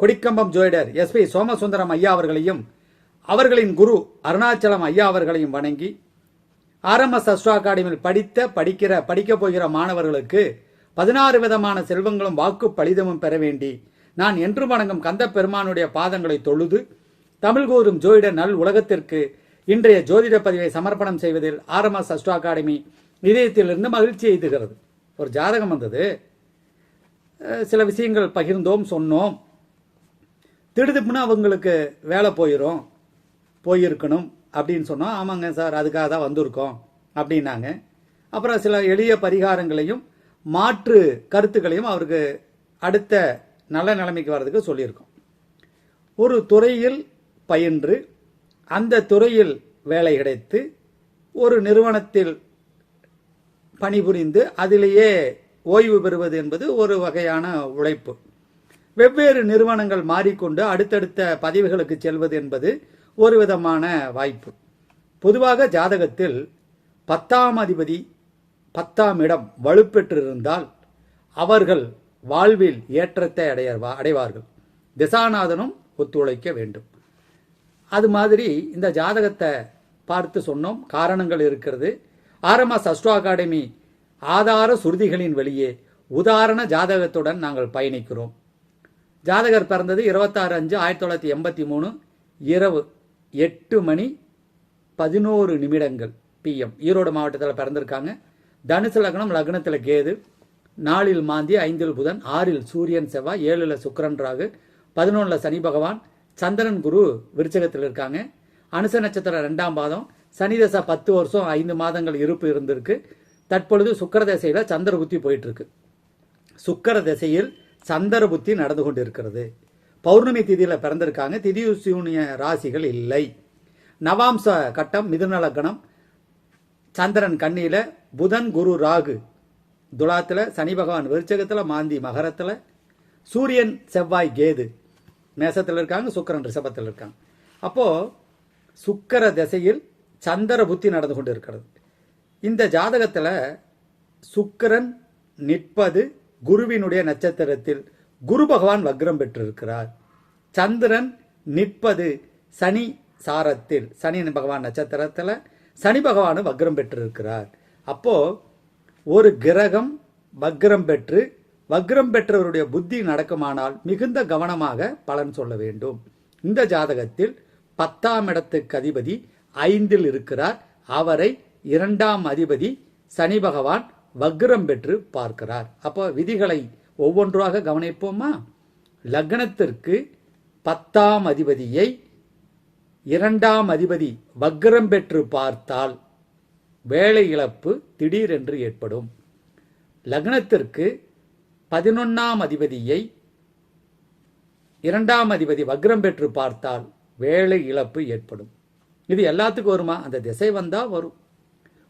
கொடிக்கம்பம் ஜோயிடர் S P Somasundaram ஐயா அவர்களையும் அவர்களின் குரு அருணாச்சலம் ஐயா அவர்களையும் வணங்கி ஆர்எம்எஸ் அஸ்ட்ரோ அகாடமியில் படித்த படிக்கிற படிக்கப் போகிற மாணவர்களுக்கு பதினாறு விதமான செல்வங்களும் வாக்கு பலிதமும் பெற வேண்டி நான் என்று வணங்கும் கந்த பெருமானுடைய பாதங்களை தொழுது தமிழ் கூறும் ஜோதிட நல் உலகத்திற்கு இன்றைய ஜோதிட பதிவை சமர்ப்பணம் செய்வதில் ஆர்எம்எஸ் அஸ்ட்ரோ அகாடமி இதயத்திலிருந்து மகிழ்ச்சி எய்துகிறது ஒரு ஜாதகம் வந்தது. சில விஷயங்கள் பகிர்ந்தோம் சொன்னோம். திடுதிப்புனா அவங்களுக்கு வேலை போயிடும் போயிருக்கணும் அப்படின்னு சொன்னோம் ஆமாங்க சார் அதுக்காக தான் வந்திருக்கோம் அப்படின்னாங்க. அப்புறம் சில எளிய பரிகாரங்களையும் மாற்று கருத்துக்களையும் அவருக்கு அடுத்த நல்ல நிலைமைக்கு வர்றதுக்கு சொல்லியிருக்கோம். ஒரு துறையில் பயின்று அந்த துறையில் வேலை கிடைத்து ஒரு நிறுவனத்தில் பணிபுரிந்து அதிலேயே ஓய்வு பெறுவது என்பது ஒரு வகையான உழைப்பு. வெவ்வேறு நிறுவனங்கள் மாறிக்கொண்டு அடுத்தடுத்த பதவிகளுக்கு செல்வது என்பது ஒரு விதமான வாய்ப்பு. பொதுவாக ஜாதகத்தில் பத்தாம் அதிபதி பத்தாம் இடம் வலுப்பெற்றிருந்தால் அவர்கள் வாழ்வில் ஏற்றத்தை அடையவா அடைவார்கள். திசாநாதனும் ஒத்துழைக்க வேண்டும். அது மாதிரி இந்த ஜாதகத்தை பார்த்து சொன்னோம். காரணங்கள் இருக்கிறது. ஆர்எம்எஸ் அஸ்ட்ரோ அகாடமி ஆதார சுருதிகளின் வெளியே உதாரண ஜாதகத்துடன் நாங்கள் பயணிக்கிறோம். ஜாதகர் பிறந்தது இருபத்தாறு அஞ்சு ஆயிரத்தி தொள்ளாயிரத்தி எண்பத்தி மூணு இரவு எட்டு மணி பதினோரு நிமிடங்கள் பிஎம் ஈரோடு மாவட்டத்தில் பிறந்திருக்காங்க. தனுசு லக்னம் லக்னத்தில் கேது. நாலில் மாந்தி ஐந்தில் புதன் ஆறில் சூரியன் செவ்வாய் ஏழில் சுக்கரன் ராகு. பதினொன்றில் சனி பகவான். சந்திரன் குரு விருச்சகத்தில் இருக்காங்க. அனுச நட்சத்திரம் ரெண்டாம் பாதம். சனி தசை பத்து வருஷம் ஐந்து மாதங்கள் இருப்பு இருந்திருக்கு. தற்பொழுது சுக்கர தசையில் சந்திர புத்தி போயிட்டுருக்கு சுக்கர திசையில் சந்தர புத்தி நடந்து கொண்டிருக்கிறது. பௌர்ணமி திதியில் பிறந்திருக்காங்க. திதியூசியூனிய ராசிகள் இல்லை. நவாம்ச கட்டம் மிதுன லக்னம் சந்திரன் கண்ணியில் புதன் குரு ராகு. துலாத்தில் சனி பகவான் விருச்சகத்தில் மாந்தி மகரத்தில் சூரியன் செவ்வாய் கேது. மேசத்தில் இருக்காங்க சுக்கரன் ரிஷபத்தில் இருக்காங்க. அப்போது சுக்கர திசையில் சந்திர புத்தி நடந்து கொண்டு இருக்கிறது இந்த ஜாதகத்தில் சுக்கிரன் நிற்பது குருவினுடைய நட்சத்திரத்தில் குரு பகவான் வக்ரம் பெற்றிருக்கிறார். சந்திரன் நிற்பது சனி சாரத்தில் சனி பகவான் நட்சத்திரத்தில் சனி பகவானும் வக்ரம் பெற்றிருக்கிறார். அப்போ ஒரு கிரகம் வக்ரம் பெற்று வக்ரம் பெற்றவருடைய புத்தி நடக்குமானால் மிகுந்த கவனமாக பலன் சொல்ல வேண்டும். இந்த ஜாதகத்தில் பத்தாம் இடத்துக்கு அதிபதி ஐந்தில் இருக்கிறார். அவரை இரண்டாம் அதிபதி சனி பகவான் வக்ரம் பெற்று பார்க்கிறார். அப்போ விதிகளை ஒவ்வொன்றாக கவனிப்போமா? லக்னத்திற்கு பத்தாம் அதிபதியை இரண்டாம் அதிபதி வக்ரம் பெற்று பார்த்தால் வேலை இழப்பு திடீரென்று ஏற்படும். லக்னத்திற்கு பதினொன்னாம் அதிபதியை இரண்டாம் அதிபதி வக்ரம் பெற்று பார்த்தால் வேலை இழப்பு ஏற்படும். இது எல்லாத்துக்கும் வருமா? அந்த திசை வந்தால் வரும்.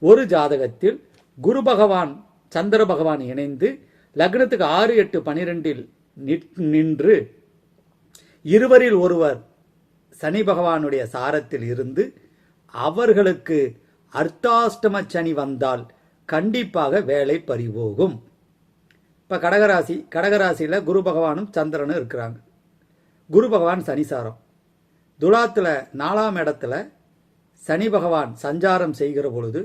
ஒரு ஜாதகத்தில் குரு பகவான் சந்திர பகவான் இணைந்து லக்னத்துக்கு ஆறு எட்டு பனிரெண்டில் நின்று இருவரில் ஒருவர் சனி பகவானுடைய சாரத்தில் இருந்து அவர்களுக்கு அர்த்தாஷ்டம சனி வந்தால் கண்டிப்பாக வேலை பறிபோகும். இப்போ கடகராசி கடகராசியில் குரு பகவானும் சந்திரனும் இருக்கிறாங்க. குரு பகவான் சனிசாரம் துலாத்தில் நாலாம் இடத்துல சனி பகவான் சஞ்சாரம் செய்கிற பொழுது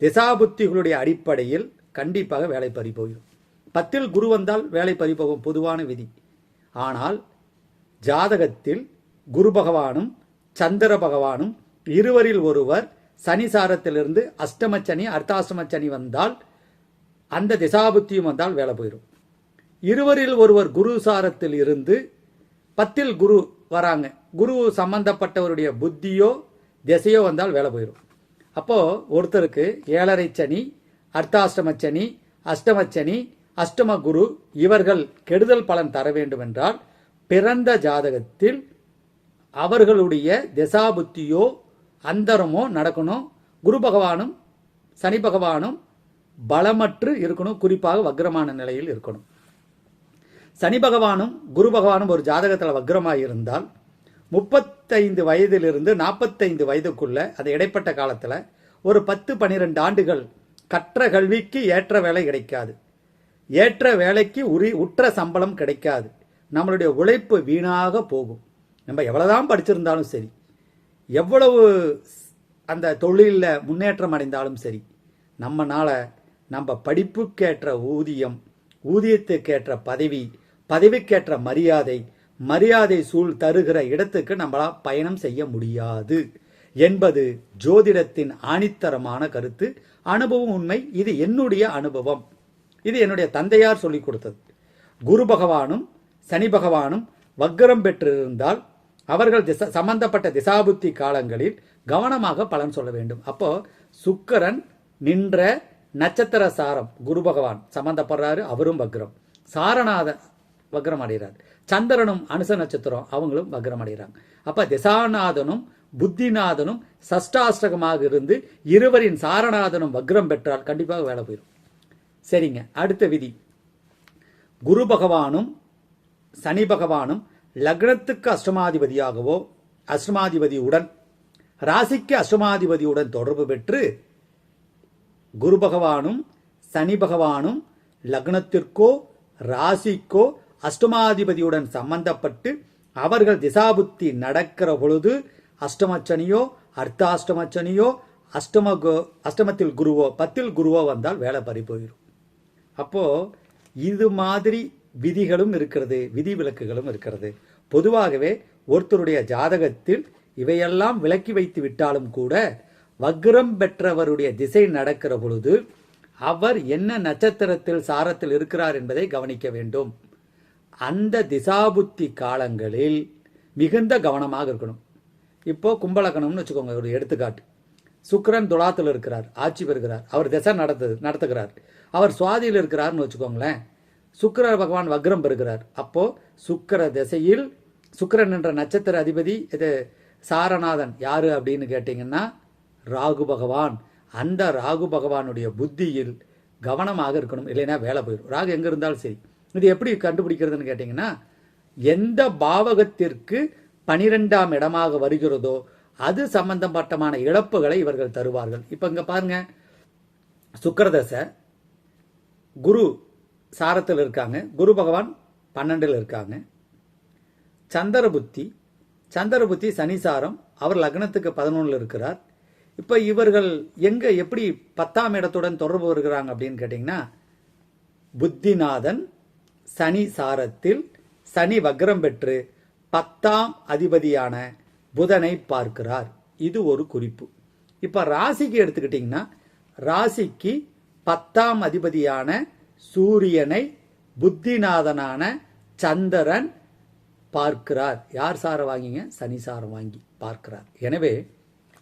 திசாபுத்திகளுடைய அடிப்படையில் கண்டிப்பாக வேலை பறி போயிடும் பத்தில் குரு வந்தால் வேலை பறி போகும் பொதுவான விதி. ஆனால் ஜாதகத்தில் குரு பகவானும் சந்திர பகவானும் இருவரில் ஒருவர் சனி சாரத்திலிருந்து அஷ்டம சனி அர்த்தாஷ்டம சனி வந்தால் அந்த திசாபுத்தியும் வந்தால் வேலை போயிடும் இருவரில் ஒருவர் குரு சாரத்தில் இருந்து பத்தில் குரு வராங்க. குரு சம்பந்தப்பட்டவருடைய புத்தியோ திசையோ வந்தால் வேலை போயிடும் அப்போ ஒருத்தருக்கு ஏழரை சனி அர்த்தாஷ்டம சனி அஷ்டம சனி அஷ்டம குரு இவர்கள் கெடுதல் பலன் தர வேண்டும் என்றால் பிறந்த ஜாதகத்தில் அவர்களுடைய திசாபுத்தியோ அந்தரமோ நடக்கணும். குரு பகவானும் சனி பகவானும் பலமற்று இருக்கணும். குறிப்பாக வக்ரமான நிலையில் இருக்கணும். சனி பகவானும் குரு பகவானும் ஒரு ஜாதகத்தில் வக்ரமாக இருந்தால் முப்பத்தைந்து வயதிலிருந்து நாற்பத்தைந்து வயதுக்குள்ள அது இடைப்பட்ட காலத்தில் ஒரு பத்து பன்னிரெண்டு ஆண்டுகள் கற்ற கல்விக்கு ஏற்ற வேலை கிடைக்காது. ஏற்ற வேலைக்கு உரி உற்ற சம்பளம் கிடைக்காது. நம்மளுடைய உழைப்பு வீணாக போகும். நம்ம எவ்வளோதான் படிச்சிருந்தாலும் சரி எவ்வளவு அந்த தொழிலில் முன்னேற்றம் அடைந்தாலும் சரி நம்மனால் நம்ம படிப்புக்கேற்ற ஊதியம் ஊதியத்துக்கேற்ற பதவி பதவிக்கேற்ற மரியாதை மரியாதை சூழ் தருகிற இடத்துக்கு நம்மளால் பயணம் செய்ய முடியாது என்பது ஜோதிடத்தின் ஆணித்தரமான கருத்து. அனுபவம் உண்மை. இது என்னுடைய அனுபவம். இது என்னுடைய தந்தையார் சொல்லிக் கொடுத்தது. குரு பகவானும் சனி பகவானும் வக்கரம் பெற்றிருந்தால் அவர்கள் திச சம்பந்தப்பட்ட திசாபுத்தி காலங்களில் கவனமாக பலன் சொல்ல வேண்டும். அப்போ சுக்கரன் நின்ற நட்சத்திர சாரம் குரு பகவான் சம்பந்தப்படுறாரு அவரும் வக்ரம். சாரநாத வக்ரம் அடைகிறார் சந்திரனும் அனுச நட்சத்திரம் அவங்களும் வக்ரம் அடைகிறாங்க அப்ப திசாநாதனும் புத்திநாதனும் சஷ்டாஷ்டகமாக இருந்து இருவரின் சாரநாதனும் வக்ரம் பெற்றால் கண்டிப்பாக வேலை போயிடும் சரிங்க அடுத்த விதி. குரு பகவானும் சனி பகவானும் லக்னத்துக்கு அஷ்டமாதிபதியாகவோ அஷ்டமாதிபதியுடன் ராசிக்கு அஷ்டமாதிபதியுடன் தொடர்பு பெற்று குரு பகவானும் சனி பகவானும் லக்னத்திற்கோ ராசிக்கோ அஷ்டமாதிபதியுடன் சம்பந்தப்பட்டு அவர்கள் திசாபுத்தி நடக்கிற பொழுது அஷ்டமச்சனியோ அர்த்தாஷ்டமச்சனியோ அஷ்டம கு- அஷ்டமத்தில் குருவோ பத்தில் குருவோ வந்தால் வேலை பறி போயிடும் அப்போ இது மாதிரி விதிகளும் இருக்கிறது விதி விலக்குகளும் இருக்கிறது. பொதுவாகவே ஒருத்தருடைய ஜாதகத்தில் இவையெல்லாம் விலக்கி வைத்து விட்டாலும் கூட வக்ரம் பெற்றவருடைய திசை நடக்கிற பொழுது அவர் என்ன நட்சத்திரத்தில் சாரத்தில் இருக்கிறார் என்பதை கவனிக்க வேண்டும். அந்த திசாபுத்தி காலங்களில் மிகுந்த கவனமாக இருக்கணும். இப்போ கும்பலக்கணம்னு வச்சுக்கோங்க ஒரு எடுத்துக்காட்டு. சுக்கரன் துலாத்தில் இருக்கிறார் ஆட்சி பெறுகிறார் அவர் திசை நடத்து நடத்துகிறார். அவர் சுவாதியில் இருக்கிறார்னு வச்சுக்கோங்களேன் சுக்கிர பகவான் வக்ரம் பெறுகிறார். அப்போது சுக்கர திசையில் சுக்கரன் என்ற நட்சத்திர அதிபதி இது சாரநாதன் யார் அப்படின்னு கேட்டிங்கன்னா ராகு பகவான். அந்த ராகு பகவானுடைய புத்தியில் கவனமாக இருக்கணும் இல்லைன்னா வேலை போயிடும் ராகு எங்கே இருந்தாலும் சரி. இது எப்படி கண்டுபிடிக்கிறதுன்னு கேட்டிங்கன்னா எந்த பாவகத்திற்கு பனிரெண்டாம் இடமாக வருகிறதோ அது சம்பந்தப்பட்டமான இழப்புகளை இவர்கள் தருவார்கள். இப்போ இங்கே பாருங்க சுக்கரதசை குரு சாரத்தில் இருக்காங்க. குரு பகவான் பன்னெண்டில் இருக்காங்க. சந்திரபுத்தி சந்திரபுத்தி சனிசாரம் அவர் லக்னத்துக்கு பதினொன்றில் இருக்கிறார். இப்போ இவர்கள் எங்கே எப்படி பத்தாம் இடத்துடன் தொடர்பு வருகிறாங்க அப்படின்னு கேட்டிங்கன்னா புத்திநாதன் சனி சாரத்தில் சனி வக்ரம் பெற்று பத்தாம் அதிபதியான புதனை பார்க்கிறார். இது ஒரு குறிப்பு. இப்போ ராசிக்கு எடுத்துக்கிட்டிங்கன்னா ராசிக்கு பத்தாம் அதிபதியான சூரியனை புத்திநாதனான சந்திரன் பார்க்கிறார். யார் சாரம் வாங்கிங்க? சனி சாரம் வாங்கி பார்க்கிறார். எனவே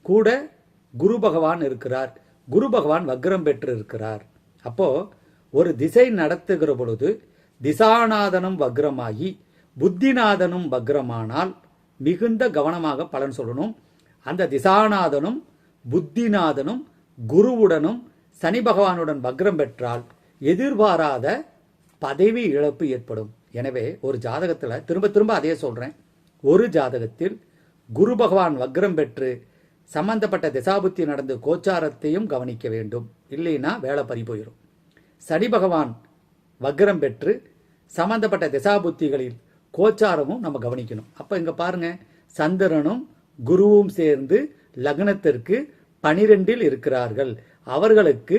கூட குரு பகவான் இருக்கிறார். குரு பகவான் வக்ரம் பெற்று இருக்கிறார் அப்போ ஒரு திசை நடத்துகிற பொழுது திசாநாதனும் வக்ரமாகி புத்திநாதனும் வக்ரமானால் மிகுந்த கவனமாக பலன் சொல்லணும். அந்த திசாநாதனும் புத்திநாதனும் குருவுடனும் சனி பகவானுடன் வக்ரம் பெற்றால் எதிர்பாராத பதவி இழப்பு ஏற்படும். எனவே ஒரு ஜாதகத்தில் திரும்ப திரும்ப அதே சொல்கிறேன் ஒரு ஜாதகத்தில் குரு பகவான் வக்ரம் பெற்று சம்பந்தப்பட்ட திசாபுத்தி நடந்து கோச்சாரத்தையும் கவனிக்க வேண்டும். இல்லைன்னா வேலை பறி போயிடும் சனி பகவான் வக்ரம் பெற்று சம்பந்தப்பட்ட திசாபுத்திகளில் கோச்சாரமும் நம்ம கவனிக்கணும். அப்போ இங்கே பாருங்க சந்திரனும் குருவும் சேர்ந்து லக்னத்திற்கு பனிரெண்டில் இருக்கிறார்கள். அவர்களுக்கு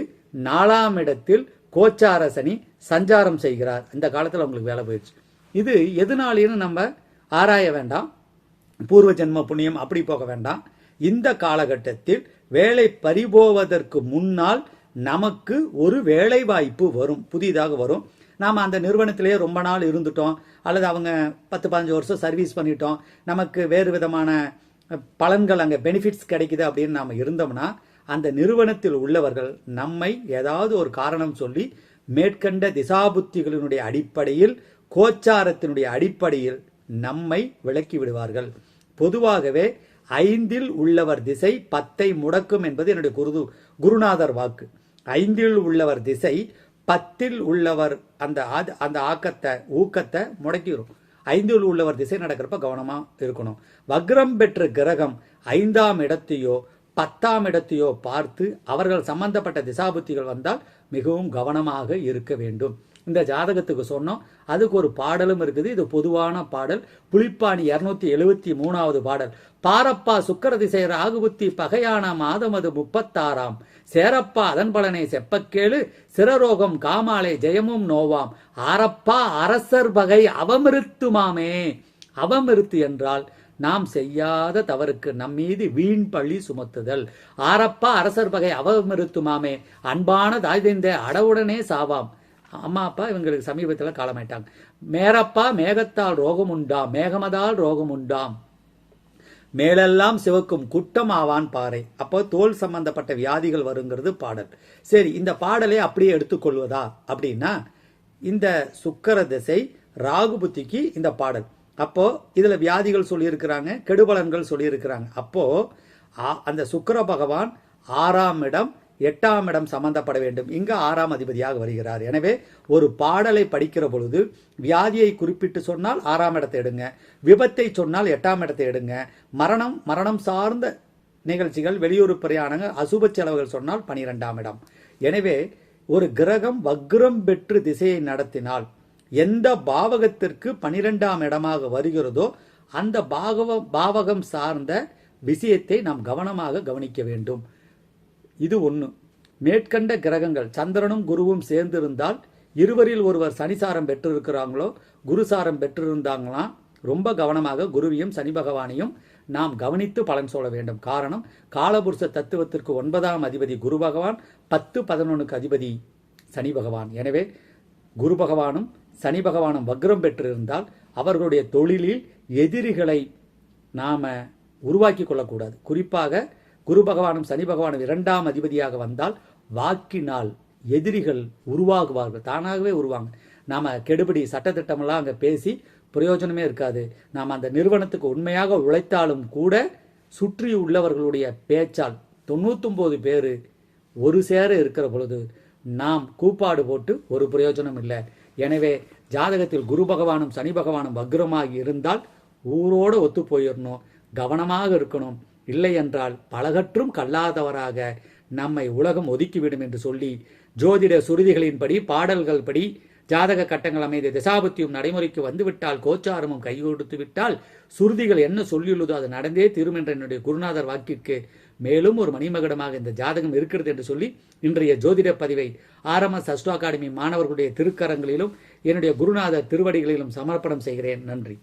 நாலாம் இடத்தில் கோச்சார சனி சஞ்சாரம் செய்கிறார். இந்த காலத்தில் அவங்களுக்கு வேலை போயிடுச்சு. இது எதுனாலேன்னு நம்ம ஆராய வேண்டாம். பூர்வ ஜென்ம புண்ணியம் அப்படி போக வேண்டாம். இந்த காலகட்டத்தில் வேலை பறிபோவதற்கு முன்னால் நமக்கு ஒரு வேலை வாய்ப்பு வரும் புதிதாக வரும். நாம் அந்த நிறுவனத்திலேயே ரொம்ப நாள் இருந்துட்டோம். அல்லது அவங்க பத்து பதினஞ்சு வருஷம் சர்வீஸ் பண்ணிட்டோம். நமக்கு வேறு விதமான பலன்கள் அங்கே பெனிஃபிட்ஸ் கிடைக்குது அப்படின்னு நாம் இருந்தோம்னா அந்த நிறுவனத்தில் உள்ளவர்கள் நம்மை ஏதாவது ஒரு காரணம் சொல்லி மேற்கண்ட திசாபுத்திகளினுடைய அடிப்படையில் கோச்சாரத்தினுடைய அடிப்படையில் நம்மை விலக்கி விடுவார்கள். பொதுவாகவே ஐந்தில் உள்ளவர் திசை பத்தை முடக்கும் என்பது என்னுடைய குருது குருநாதர் வாக்கு. ஐந்தில் உள்ளவர் திசை பத்தில் உள்ளவர் அந்த அது அந்த ஆக்கத்தை ஊக்கத்தை முடக்கிடும் ஐந்தில் உள்ளவர் திசை நடக்கிறப்ப கவனமா இருக்கணும். வக்ரம் பெற்ற கிரகம் ஐந்தாம் இடத்தையோ பத்தாம் இடத்தையோ பார்த்து அவர்கள் சம்பந்தப்பட்ட திசாபுத்திகள் வந்தால் மிகவும் கவனமாக இருக்க வேண்டும். இந்த ஜாதகத்துக்கு சொன்னோம். அதுக்கு ஒரு பாடலும் இருக்குது. இது பொதுவான பாடல். புளிப்பாணி இருநூத்தி எழுபத்தி மூணாவது பாடல். பாரப்பா சுக்கர திசை ராகுபுத்தி பகையான மாதமது முப்பத்தாறாம். சேரப்பா அதன் பலனை செப்பக்கேளு சிரரோகம் காமாலை ஜெயமும் நோவாம். ஆரப்பா அரசர் பகை அவமிருத்துமாமே. அவமிருத்து என்றால் நாம் செய்யாத தவறுக்கு நம்மீது வீண் பழி சுமத்துதல். ஆரப்பா அரசர் பகை அவமிருத்துமாமே. அன்பான தாய்ந்த அடவுடனே சாவாம். அம்மா அப்பா இவங்களுக்கு சமீபத்தில் காலமாயிட்டாங்க. மேரப்பா மேகத்தால் ரோகம் உண்டாம் மேகமதால் ரோகம் உண்டாம். மேலெல்லாம் சிவக்கும் குட்டம் ஆவான் பாறை. அப்போ தோல் சம்பந்தப்பட்ட வியாதிகள் வருங்கிறது பாடல். சரி இந்த பாடலை அப்படியே எடுத்துக்கொள்வதா அப்படின்னா இந்த சுக்கர திசை ராகு புத்திக்கு இந்த பாடல். அப்போ இதுல வியாதிகள் சொல்லியிருக்கிறாங்க கெடுபலன்கள் சொல்லியிருக்கிறாங்க. அப்போ அந்த சுக்கர பகவான் ஆறாம் இடம் எட்டாம் இடம் சம்பந்தப்பட வேண்டும். இங்கு ஆறாம் அதிபதியாக வருகிறார். எனவே ஒரு பாடலை படிக்கிற பொழுது வியாதியை குறிப்பிட்டு சொன்னால் ஆறாம் இடத்தை எடுங்க. விபத்தை சொன்னால் எட்டாம் இடத்தை எடுங்க. மரணம் மரணம் சார்ந்த நிகழ்ச்சிகள் வெளியூர் பிரயாணங்கள் அசுப செலவுகள் சொன்னால் பனிரெண்டாம் இடம். எனவே ஒரு கிரகம் வக்ரம் பெற்று திசையை நடத்தினால் எந்த பாவகத்திற்கு பனிரெண்டாம் இடமாக வருகிறதோ அந்த பாகவ பாவகம் சார்ந்த விஷயத்தை நாம் கவனமாக கவனிக்க வேண்டும். இது ஒன்று மேற்கண்ட கிரகங்கள் சந்திரனும் குருவும் சேர்ந்திருந்தால் இருவரில் ஒருவர் சனிசாரம் பெற்றிருக்கிறாங்களோ குருசாரம் பெற்றிருந்தாங்களாம் ரொம்ப கவனமாக குருவியும் சனி பகவானையும் நாம் கவனித்து பலன் சொல்ல வேண்டும். காரணம் காலபுருஷ தத்துவத்திற்கு ஒன்பதாம் அதிபதி குரு பகவான் பத்து பதினொன்றுக்கு அதிபதி சனி பகவான். எனவே குரு பகவானும் சனி பகவானும் வக்ரம் பெற்றிருந்தால் அவர்களுடைய தொழிலில் எதிரிகளை நாம உருவாக்கி கொள்ளக்கூடாது. குறிப்பாக குரு பகவானும் சனி பகவானும் இரண்டாம் அதிபதியாக வந்தால் வாக்கினால் எதிரிகள் உருவாகுவார்கள். தானாகவே உருவாங்க. நாம் கெடுபிடி சட்டத்திட்டமெல்லாம் அங்கே பேசி பிரயோஜனமே இருக்காது. நாம் அந்த நிறுவனத்துக்கு உண்மையாக உழைத்தாலும் கூட சுற்றி உள்ளவர்களுடைய பேச்சால் தொண்ணூத்தொன்பது பேர் ஒரு சேர இருக்கிற பொழுது நாம் கூப்பாடு போட்டு ஒரு பிரயோஜனம் இல்லை. எனவே ஜாதகத்தில் குரு பகவானும் சனி பகவானும் வக்ரமாகி இருந்தால் ஊரோடு ஒத்து போயிடணும். கவனமாக இருக்கணும். இல்லையென்றால் பலகற்றும் கல்லாதவராக நம்மை உலகம் ஒதுக்கிவிடும் என்று சொல்லி ஜோதிட சுருதிகளின்படி பாடல்கள் படி ஜாதக கட்டங்கள் அமைந்த திசாபத்தியும் நடைமுறைக்கு வந்துவிட்டால் கோச்சாரமும் கை கொடுத்து விட்டால் சுருதிகள் என்ன சொல்லியுள்ளதோ அது நடந்தே தீரும் என்ற என்னுடைய குருநாதர் வாக்கிற்கு மேலும் ஒரு மணிமகுடமாக இந்த ஜாதகம் இருக்கிறது என்று சொல்லி இன்றைய ஜோதிட பதிவை ஆர்எம்எஸ் அஸ்டோ அகாடமி மாணவர்களுடைய திருக்கரங்களிலும் என்னுடைய குருநாதர் திருவடிகளிலும் சமர்ப்பணம் செய்கிறேன். நன்றி.